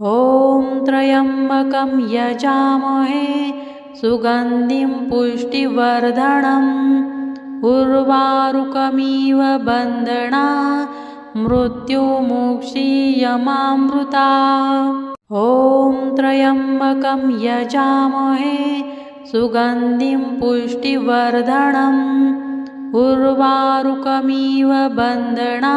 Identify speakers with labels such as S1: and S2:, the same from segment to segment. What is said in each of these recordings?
S1: ॐ त्र्यम्बकं यजामहे सुगन्धिं पुष्टिवर्धनम्। उर्वारुकमिव बन्दना मृत्युमोक्षीयमामृता। ॐ त्र्यम्बकं यजामहे सुगन्धिं पुष्टिवर्धनम्। उर्वारुकमिव बन्दना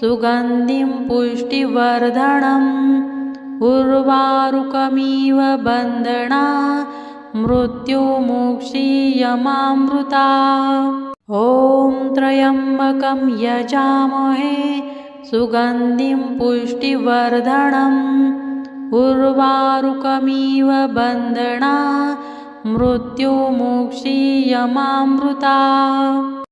S1: सुगन्धिं पुष्टिवर्धनम् उर्वारुकमिव बन्दना मृत्युमोक्षीयमामृता ॐ त्र्यम्बकं यजामहे सुगन्धिं पुष्टिवर्धनम् उर्वारुकमिव बन्दना मृत्युमोक्षीयमामृता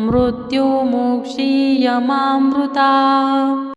S1: मृत्युमुक्षीयमामृता।